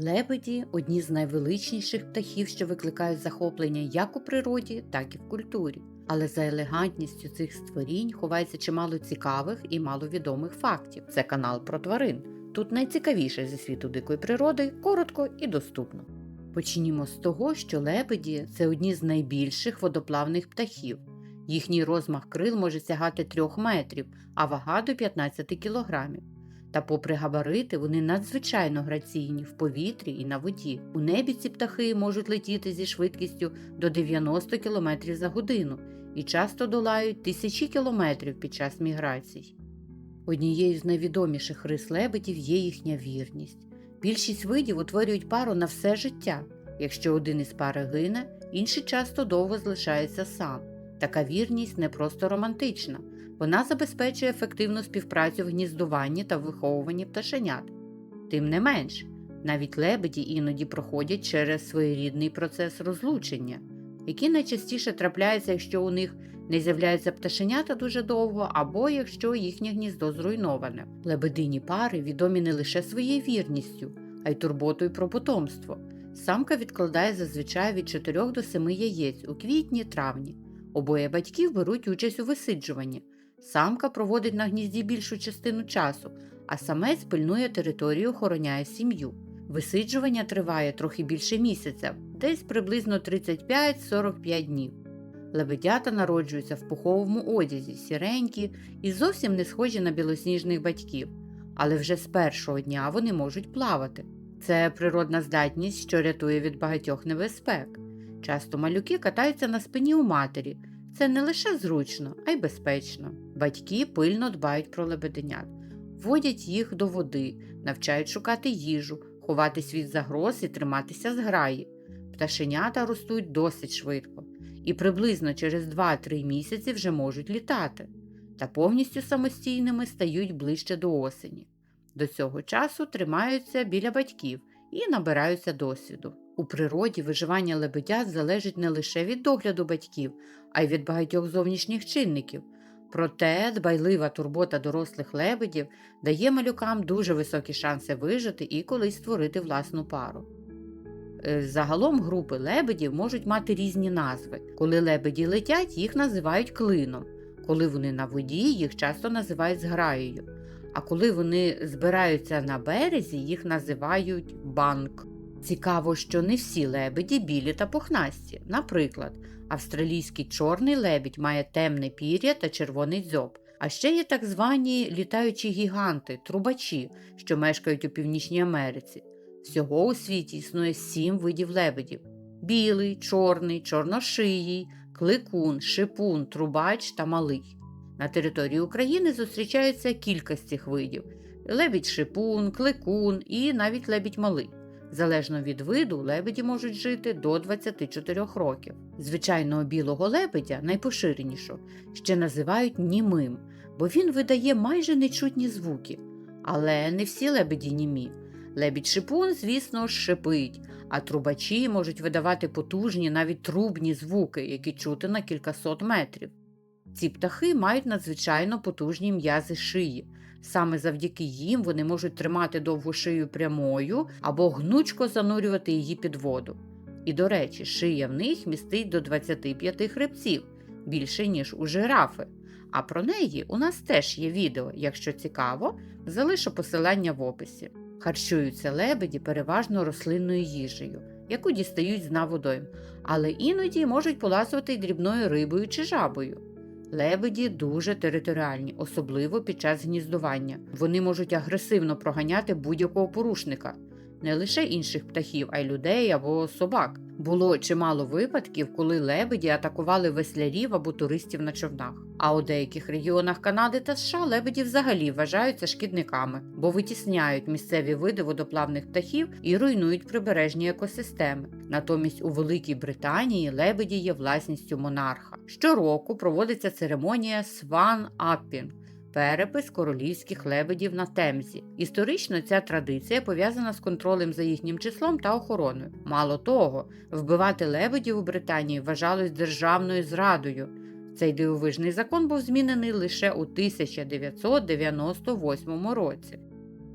Лебеді одні з найвеличніших птахів, що викликають захоплення як у природі, так і в культурі. Але за елегантністю цих створінь ховається чимало цікавих і маловідомих фактів. Це канал про тварин. Тут найцікавіше зі світу дикої природи, коротко і доступно. Почнімо з того, що лебеді це одні з найбільших водоплавних птахів. Їхній розмах крил може сягати 3 метрів, а вага до 15 кілограмів. Та, попри габарити, вони надзвичайно граційні в повітрі і на воді. У небі ці птахи можуть летіти зі швидкістю до 90 км за годину і часто долають тисячі кілометрів під час міграцій. Однією з найвідоміших рис лебедів є їхня вірність. Більшість видів утворюють пару на все життя. Якщо один із пари гине, інший часто довго залишається сам. Така вірність не просто романтична, вона забезпечує ефективну співпрацю в гніздуванні та виховуванні пташенят. Тим не менш, навіть лебеді іноді проходять через своєрідний процес розлучення, який найчастіше трапляється, якщо у них не з'являються пташенята дуже довго, або якщо їхнє гніздо зруйноване. Лебедині пари відомі не лише своєю вірністю, а й турботою про потомство. Самка відкладає зазвичай від 4 до 7 яєць у квітні-травні. Обоє батьків беруть участь у висиджуванні. Самка проводить на гнізді більшу частину часу, а самець пильнує територію, охороняє сім'ю. Висиджування триває трохи більше місяця, десь приблизно 35-45 днів. Лебедята народжуються в пуховому одязі, сіренькі і зовсім не схожі на білосніжних батьків, але вже з першого дня вони можуть плавати. Це природна здатність, що рятує від багатьох небезпек. Часто малюки катаються на спині у матері. Це не лише зручно, а й безпечно. Батьки пильно дбають про лебеденят, вводять їх до води, навчають шукати їжу, ховатись від загроз і триматися з граї. Пташенята ростуть досить швидко і приблизно через 2-3 місяці вже можуть літати, та повністю самостійними стають ближче до осені. До цього часу тримаються біля батьків і набираються досвіду. У природі виживання лебедят залежить не лише від догляду батьків, а й від багатьох зовнішніх чинників. Проте дбайлива турбота дорослих лебедів дає малюкам дуже високі шанси вижити і колись створити власну пару. Е, Загалом групи лебедів можуть мати різні назви. Коли лебеді летять, їх називають клином. Коли вони на воді, їх часто називають зграєю. А коли вони збираються на березі, їх називають банк. Цікаво, що не всі лебеді білі та пухнасті. Наприклад, австралійський чорний лебідь має темне пір'я та червоний дзьоб. А ще є так звані літаючі гіганти, трубачі, що мешкають у Північній Америці. Всього у світі існує сім видів лебедів: білий, чорний, чорношиїй, кликун, шипун, трубач та малий. На території України зустрічаються кілька з цих видів: лебідь шипун, кликун і навіть лебідь малий. Залежно від виду, лебеді можуть жити до 24 років. Звичайного білого лебедя, найпоширенішого, ще називають німим, бо він видає майже нечутні звуки. Але не всі лебеді німі. Лебідь шипун, звісно, шипить, а трубачі можуть видавати потужні, навіть трубні звуки, які чути на кількасот метрів. Ці птахи мають надзвичайно потужні м'язи шиї. Саме завдяки їм вони можуть тримати довгу шию прямою або гнучко занурювати її під воду. І, до речі, шия в них містить до 25 хребців, більше, ніж у жирафи. А про неї у нас теж є відео. Якщо цікаво, залишу посилання в описі. Харчуються лебеді переважно рослинною їжею, яку дістають з дна водойм, але іноді можуть поласувати й дрібною рибою чи жабою. Лебеді дуже територіальні, особливо під час гніздування. Вони можуть агресивно проганяти будь-якого порушника, не лише інших птахів, а й людей або собак. Було чимало випадків, коли лебеді атакували веслярів або туристів на човнах. А у деяких регіонах Канади та США лебеді взагалі вважаються шкідниками, бо витісняють місцеві види водоплавних птахів і руйнують прибережні екосистеми. Натомість у Великій Британії лебеді є власністю монарха. Щороку проводиться церемонія Сван Аппінг перепис королівських лебедів на темзі. Історично ця традиція пов'язана з контролем за їхнім числом та охороною. Мало того, вбивати лебедів у Британії вважалось державною зрадою. Цей дивовижний закон був змінений лише у 1998 році.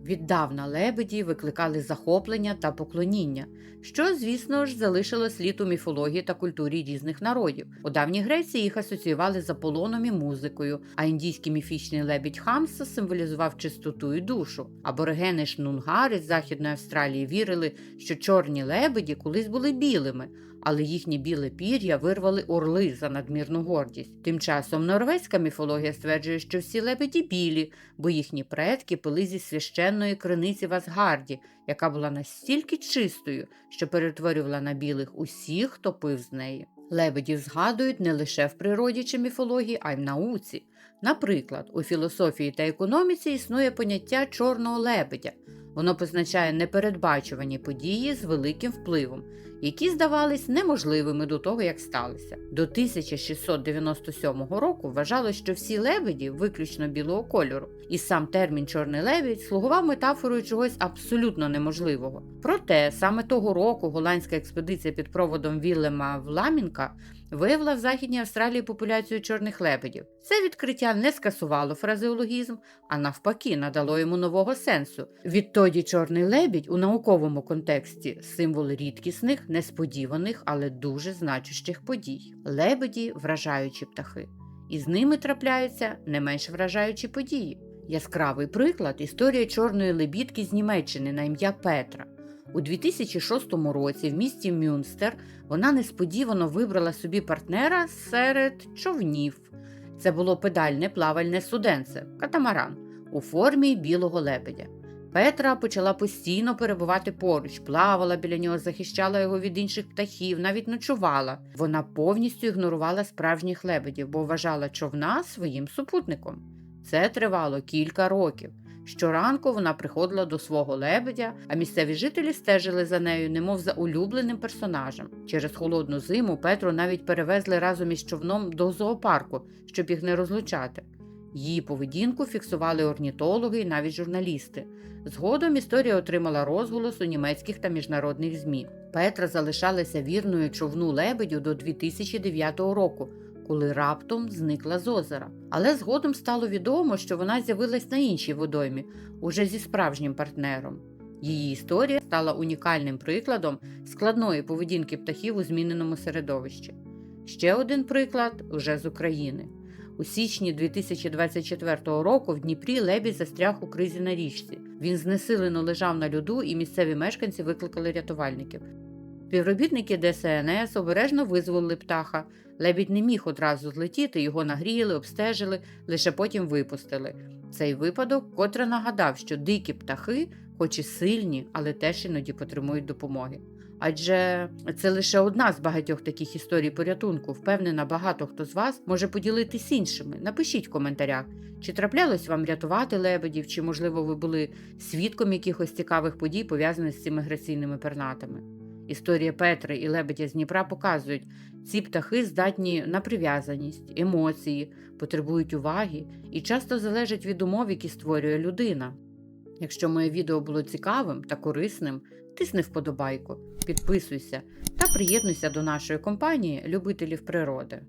Віддавна лебеді викликали захоплення та поклоніння, що, звісно ж, залишило слід у міфології та культурі різних народів. У давній Греції їх асоціювали з Аполлоном і музикою, а індійський міфічний лебідь Хамса символізував чистоту і душу. Аборигени Шнунгари з Західної Австралії вірили, що чорні лебеді колись були білими, але їхнє біле пір'я вирвали орли за надмірну гордість. Тим часом норвезька міфологія стверджує, що всі лебеді білі, бо їхні предки пили зі священної криниці в Асгарді, яка була настільки чистою, що перетворювала на білих усіх, хто пив з неї. Лебедів згадують не лише в природі чи міфології, а й в науці. Наприклад, у філософії та економіці існує поняття чорного лебедя. Воно позначає непередбачувані події з великим впливом, які здавались неможливими до того, як сталися. До 1697 року вважалось, що всі лебеді виключно білого кольору, і сам термін чорний лебідь слугував метафорою чогось абсолютно неможливого. Проте саме того року голландська експедиція під проводом Віллема Вламінка виявила в Західній Австралії популяцію чорних лебедів. Це відкриття не скасувало фразеологізм, а навпаки, надало йому нового сенсу. Відтоді чорний лебідь у науковому контексті символ рідкісних, несподіваних, але дуже значущих подій. Лебеді вражаючі птахи, і з ними трапляються не менш вражаючі події. Яскравий приклад історія чорної лебідки з Німеччини на ім'я Петра. У 2006 році в місті Мюнстер вона несподівано вибрала собі партнера серед човнів. Це було педальне плавальне суденце катамаран у формі білого лебедя. Петра почала постійно перебувати поруч, плавала біля нього, захищала його від інших птахів, навіть ночувала. Вона повністю ігнорувала справжніх лебедів, бо вважала човна своїм супутником. Це тривало кілька років. Щоранку вона приходила до свого лебедя, а місцеві жителі стежили за нею, немов за улюбленим персонажем. Через холодну зиму Петру навіть перевезли разом із човном до зоопарку, щоб їх не розлучати. Її поведінку фіксували орнітологи і навіть журналісти. Згодом історія отримала розголос у німецьких та міжнародних ЗМІ. Петра залишалася вірною човну лебедю до 2009 року, коли раптом зникла з озера. Але згодом стало відомо, що вона з'явилась на іншій водоймі, уже зі справжнім партнером. Її історія стала унікальним прикладом складної поведінки птахів у зміненому середовищі. Ще один приклад уже з України. У січні 2024 року в Дніпрі лебідь застряг у кризі на річці. Він знесилено лежав на льоду, і місцеві мешканці викликали рятувальників. Співробітники ДСНС обережно визволили птаха. Лебідь не міг одразу злетіти, його нагріли, обстежили, лише потім випустили. Цей випадок котре нагадав, що дикі птахи, хоч і сильні, але теж іноді потребують допомоги. Адже це лише одна з багатьох таких історій порятунку. Впевнена, багато хто з вас може поділитись іншими. Напишіть в коментарях, чи траплялось вам рятувати лебедів, чи, можливо, ви були свідком якихось цікавих подій, пов'язаних з цими агресійними пернатами. Історія Петри і лебедя з Дніпра показують, ці птахи здатні на прив'язаність, емоції, потребують уваги і часто залежать від умов, які створює людина. Якщо моє відео було цікавим та корисним, тисни вподобайку, підписуйся та приєднуйся до нашої компанії любителів природи.